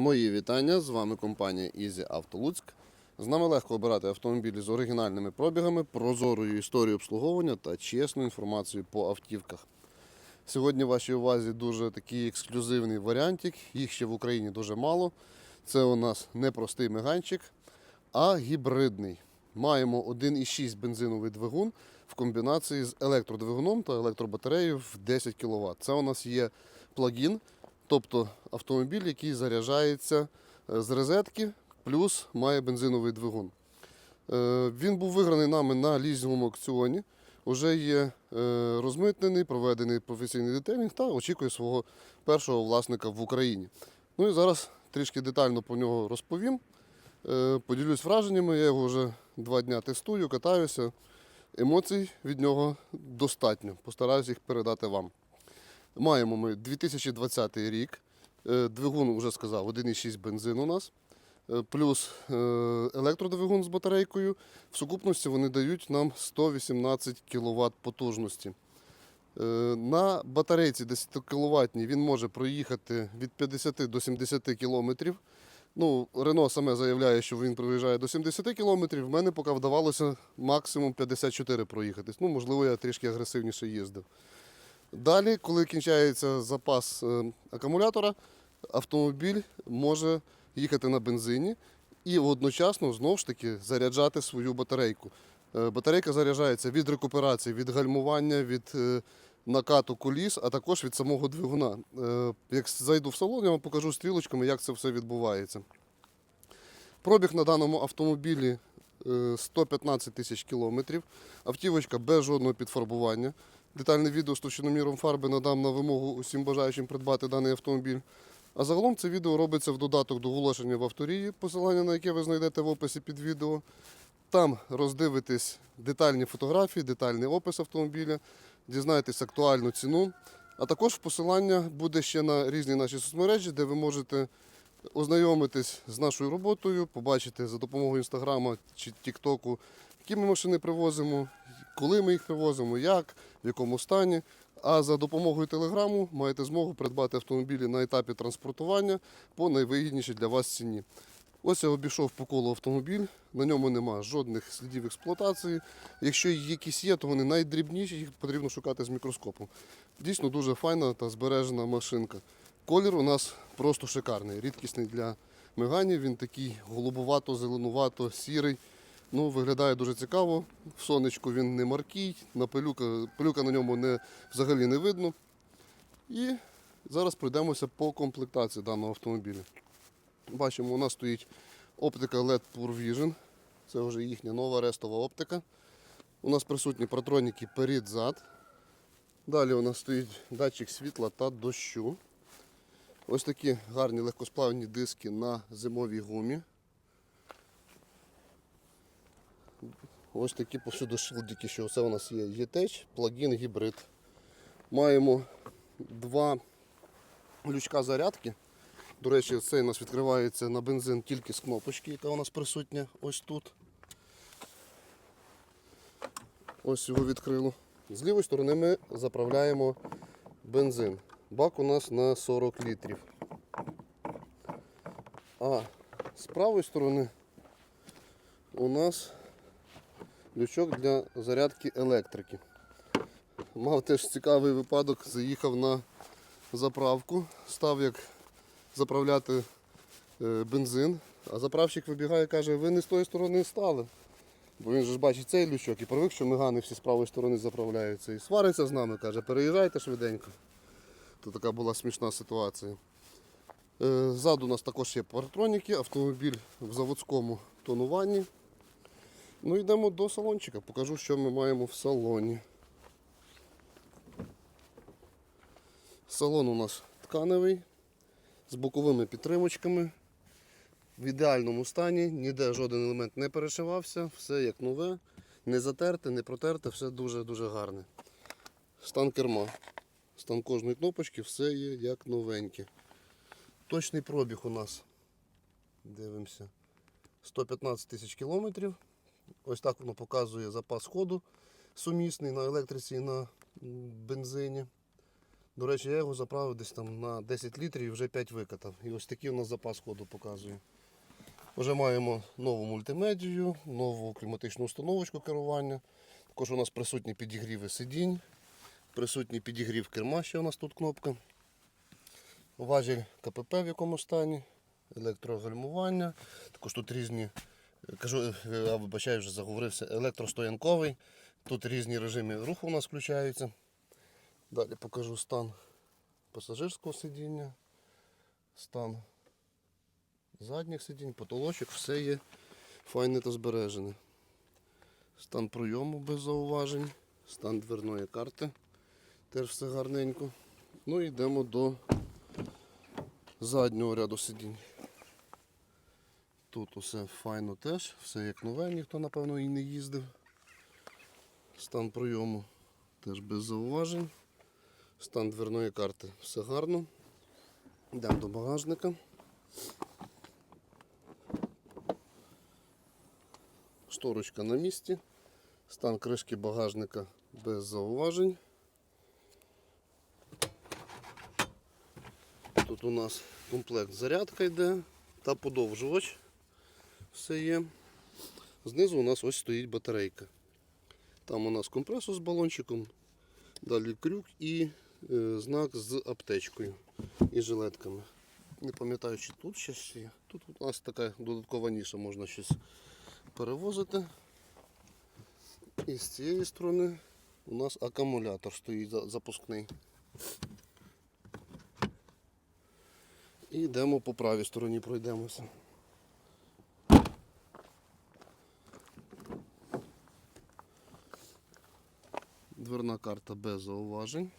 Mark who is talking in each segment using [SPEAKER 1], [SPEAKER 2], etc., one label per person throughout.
[SPEAKER 1] Мої вітання. З вами компанія Easy Auto. З нами легко обирати автомобілі з оригінальними пробігами, прозорою історією обслуговування та чесною інформацією по автівках. Сьогодні в вашій увазі дуже такий ексклюзивний варіантик. Їх ще в Україні дуже мало. Це у нас не простий меганчик, а гібридний. Маємо 1,6 бензиновий двигун в комбінації з електродвигуном та електробатареєю в 10 кВт. Це у нас є плагін, тобто автомобіль, який заряджається е, з розетки, плюс має бензиновий двигун. Е, Він був виграний нами на лізінговому аукціоні. Уже є е, розмитнений, проведений професійний детелінг та очікує свого першого власника в Україні. Ну і зараз трішки детально про нього розповім. Поділюсь враженнями, я його вже два дні тестую, катаюся. Емоцій від нього достатньо. Постараюсь їх передати вам. Маємо ми 2020 рік. Е, Двигун, вже сказав, 1,6 бензин у нас. Е, Плюс е, електродвигун з батарейкою. В сукупності вони дають нам 118 кВт потужності. На батарейці 10 кВт він може проїхати від 50 до 70 км. Ну, Рено саме заявляє, що він проїжджає до 70 км. В мене поки вдавалося максимум 54 проїхатись. Ну, можливо, я трішки агресивніше їздив. Далі, коли кінчається запас е, акумулятора, автомобіль може їхати на бензині і одночасно знову ж таки заряджати свою батарейку. Е, Батарейка заряджається від рекуперації, від гальмування, від е, накату коліс, а також від самого двигуна. Як зайду в салон, я вам покажу стрілочками, як це все відбувається. Пробіг на даному автомобілі е, 115 тисяч кілометрів. Автівочка без жодного підфарбування. Детальне відео з товщиноміром фарби надам на вимогу усім бажаючим придбати даний автомобіль. А загалом це відео робиться в додаток до оголошення в авторії, посилання на яке ви знайдете в описі під відео. Там роздивитесь детальні фотографії, детальний опис автомобіля, дізнаєтесь актуальну ціну. А також посилання буде ще на різні наші соцмережі, де ви можете ознайомитись з нашою роботою, побачити за допомогою інстаграма чи тіктоку, які ми машини привозимо, коли ми їх привозимо, як, в якому стані. А за допомогою телеграму маєте змогу придбати автомобілі на етапі транспортування по найвигіднішій для вас ціні. Ось я обійшов по колу автомобіль, на ньому нема жодних слідів експлуатації. Якщо якісь є, то вони найдрібніші, їх потрібно шукати з мікроскопом. Дійсно дуже файна та збережена машинка. Колір у нас просто шикарний, рідкісний для меганів. Він такий голубувато, зеленувато, сірий. Ну, виглядає дуже цікаво. В сонечку він не маркий, на пилюка, пилюка на ньому не, взагалі не видно. І зараз пройдемося по комплектації даного автомобіля. Бачимо, у нас стоїть оптика LED Pure Vision. Це вже їхня нова рестова оптика. У нас присутні протроніки перед-зад. Далі у нас стоїть датчик світла та дощу. Ось такі гарні легкосплавні диски на зимовій гумі. Ось такі повсюди шилдики, що це у нас є E-Tech, плагін гібрид. Маємо два лючка зарядки. До речі, цей у нас відкривається на бензин тільки з кнопочки, яка у нас присутня ось тут. Ось його відкрило. З лівої сторони ми заправляємо бензин. Бак у нас на 40 літрів. А з правої сторони у нас лючок для зарядки електрики. Мав теж цікавий випадок, заїхав на заправку, став як заправляти е, бензин, а заправщик вибігає і каже, ви не з тої сторони стали. Бо він же ж бачить цей лючок і привик, що мигани всі з правої сторони заправляються. І свариться з нами, каже, переїжджайте швиденько. То така була смішна ситуація. Е, Ззаду у нас також є парктроніки, автомобіль в заводському тонуванні. Ну йдемо до салончика, покажу, що ми маємо в салоні. Салон у нас тканевий, з боковими підтримочками. В ідеальному стані, ніде жоден елемент не перешивався, все як нове, не затерте, не протерте, все дуже-дуже гарне. Стан керма. Стан кожної кнопочки, все є як новеньке. Точний пробіг у нас. Дивимося. 115 тисяч кілометрів. Ось так воно показує запас ходу сумісний на електриці і на бензині. До речі, я його заправив десь там на 10 літрів і вже 5 викатав. І ось такий у нас запас ходу показує. Вже маємо нову мультимедію, нову кліматичну установочку керування. Також у нас присутні підігріви сидінь, присутній підігрів керма, ще у нас тут кнопка. Важіль КПП в якому стані, електрогальмування. Також тут різні, кажу, е, я вибачаю, вже заговорився, електростоянковий. Тут різні режими руху у нас включаються. Далі покажу стан пасажирського сидіння, стан задніх сидінь, потолочок, все є файне та збережене. Стан пройому без зауважень, стан дверної карти. Теж все гарненько. Ну і йдемо до заднього ряду сидінь. Тут усе файно теж, все як нове, ніхто напевно і не їздив. Стан пройому теж без зауважень. Стан дверної карти все гарно. Йдемо до багажника. Шторочка на місці. Стан кришки багажника без зауважень. Тут у нас комплект зарядка йде та подовжувач. Все є. Знизу у нас ось стоїть батарейка. Там у нас компресор з балончиком, далі крюк і е, знак з аптечкою і жилетками. Не пам'ятаю, чи тут щось є. Тут у нас така додаткова ніша, можна щось перевозити. І з цієї сторони у нас акумулятор стоїть запускний. І йдемо по правій стороні, пройдемося. Карта без зауважень.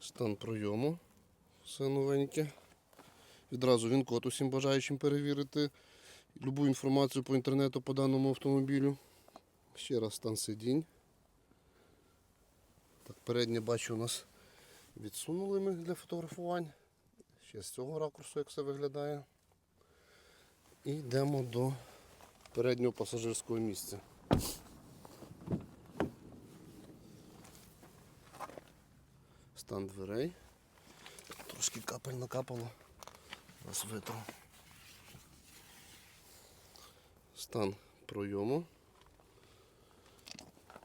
[SPEAKER 1] Стан пройому. Все новеньке. Відразу він код усім бажаючим перевірити любу інформацію по інтернету по даному автомобілю. Ще раз стан сидінь. Так, переднє бачу у нас відсунули ми для фотографувань. Ще з цього ракурсу, як все виглядає. І йдемо до переднього пасажирського місця. Стан дверей. Трошки капель накапало. Зараз витру. Стан пройому.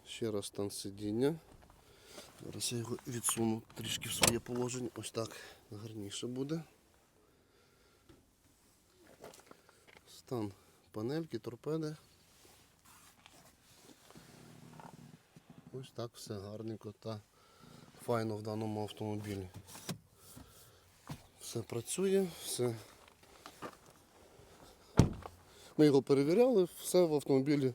[SPEAKER 1] Ще раз стан сидіння. Зараз я його відсуну трішки в своє положення. Ось так гарніше буде. Стан панельки, торпеди. Ось так все гарненько та файно в даному автомобілі. Все працює, все. Ми його перевіряли, все в автомобілі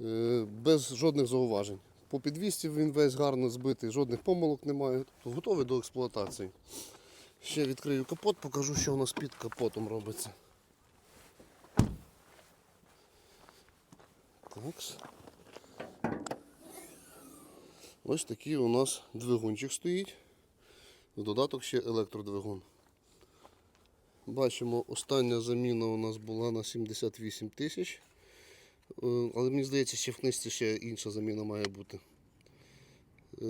[SPEAKER 1] е, без жодних зауважень. По підвісті він весь гарно збитий, жодних помилок немає, тобто готовий до експлуатації. Ще відкрию капот, покажу, що у нас під капотом робиться. Такс. Ось такий у нас двигунчик стоїть. В додаток ще електродвигун. Бачимо, остання заміна у нас була на 78 тисяч. Е, Але мені здається, ще в книжці ще інша заміна має бути. Е,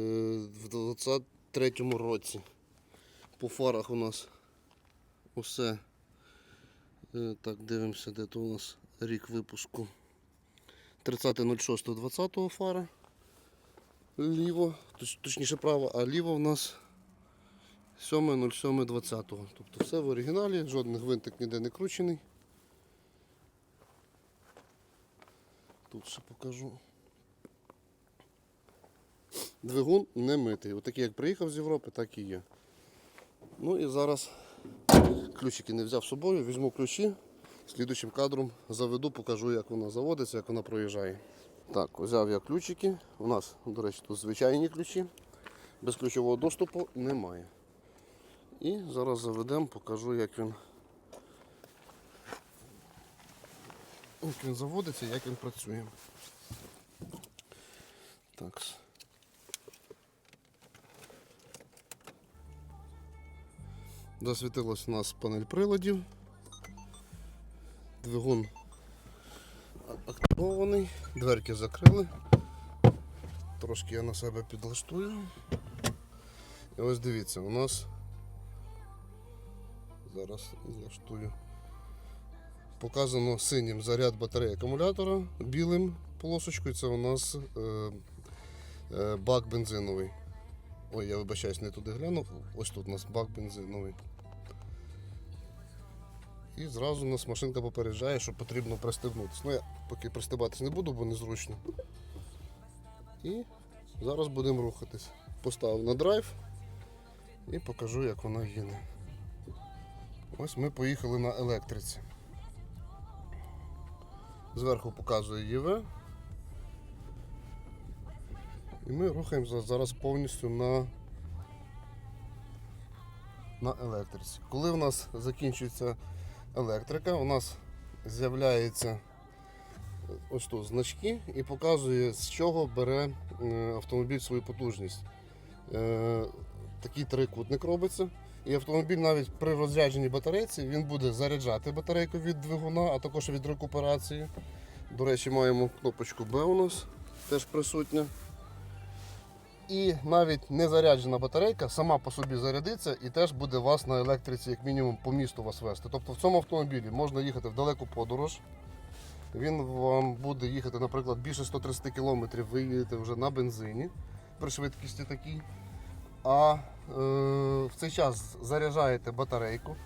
[SPEAKER 1] В 23 році по фарах у нас усе. Е, Так, дивимося, де то у нас рік випуску. 30.06.20 фара. Ліво, точ- точніше право, а ліво в нас 7.07.20. Тобто все в оригіналі, жодних винтик ніде не кручений. Тут ще покажу. Двигун не митий. Отакий, як приїхав з Європи, так і є. Ну і зараз ключики не взяв з собою, візьму ключі, слідуючим кадром заведу, покажу, як вона заводиться, як вона проїжджає. Так, взяв я ключики. У нас, до речі, тут звичайні ключі. Без ключового доступу немає. І зараз заведемо, покажу, як він, як він заводиться, як він працює. Так. Засвітилась у нас панель приладів. Двигун а- дверки закрили. Трошки я на себе підлаштую. І ось дивіться, у нас зараз влаштую. Показано синім заряд батареї акумулятора, білим полосочкою це у нас е, е, бак бензиновий. Ой, я вибачаюсь, не туди глянув. Ось тут у нас бак бензиновий. І зразу нас машинка попереджає, що потрібно пристебнутися. Ну я поки пристебатись не буду, бо незручно. І зараз будемо рухатись. Поставив на драйв і покажу, як вона їде. Ось ми поїхали на електриці. Зверху показує ЄВ. І ми рухаємося зараз повністю на, на електриці. Коли у нас закінчується електрика, у нас з'являється ось тут значки і показує, з чого бере е, автомобіль свою потужність. Е, Такий трикутник робиться. І автомобіль навіть при розрядженні батарейці він буде заряджати батарейку від двигуна, а також від рекуперації. До речі, маємо кнопочку B у нас теж присутня. І навіть незаряджена батарейка сама по собі зарядиться і теж буде вас на електриці, як мінімум, по місту вас вести. Тобто в цьому автомобілі можна їхати в далеку подорож. Він вам буде їхати, наприклад, більше 130 км, ви їдете вже на бензині при швидкості такій. А е, в цей час заряджаєте батарейку.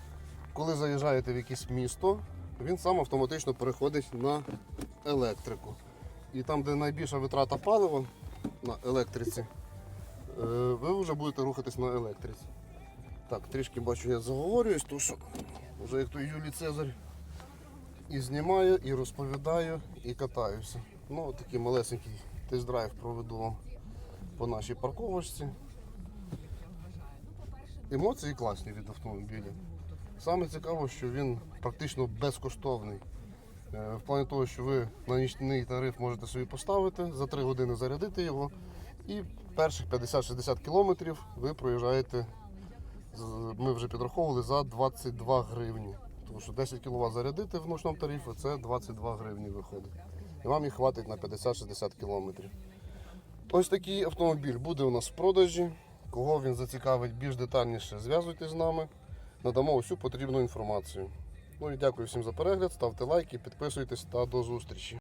[SPEAKER 1] Коли заїжджаєте в якесь місто, він сам автоматично переходить на електрику. І там, де найбільша витрата палива на електриці, ви вже будете рухатись на електриці. Так, трішки бачу, я заговорююсь, тому що вже як той Юлій Цезарь і знімаю, і розповідаю, і катаюся. Ну, такий малесенький тест-драйв проведу вам по нашій парковочці. Емоції класні від автомобіля. Саме цікаво, що він практично безкоштовний. Е, В плані того, що ви на нічний тариф можете собі поставити, за 3 години зарядити його, і перших 50-60 кілометрів ви проїжджаєте, ми вже підраховували за 22 гривні. Тому що 10 кВт зарядити в ночному тарифі це 22 гривні виходить. І вам їх хватить на 50-60 кілометрів. Ось такий автомобіль буде у нас в продажі. Кого він зацікавить більш детальніше, зв'язуйтесь з нами. Надамо усю потрібну інформацію. Ну і дякую всім за перегляд, ставте лайки, підписуйтесь та до зустрічі.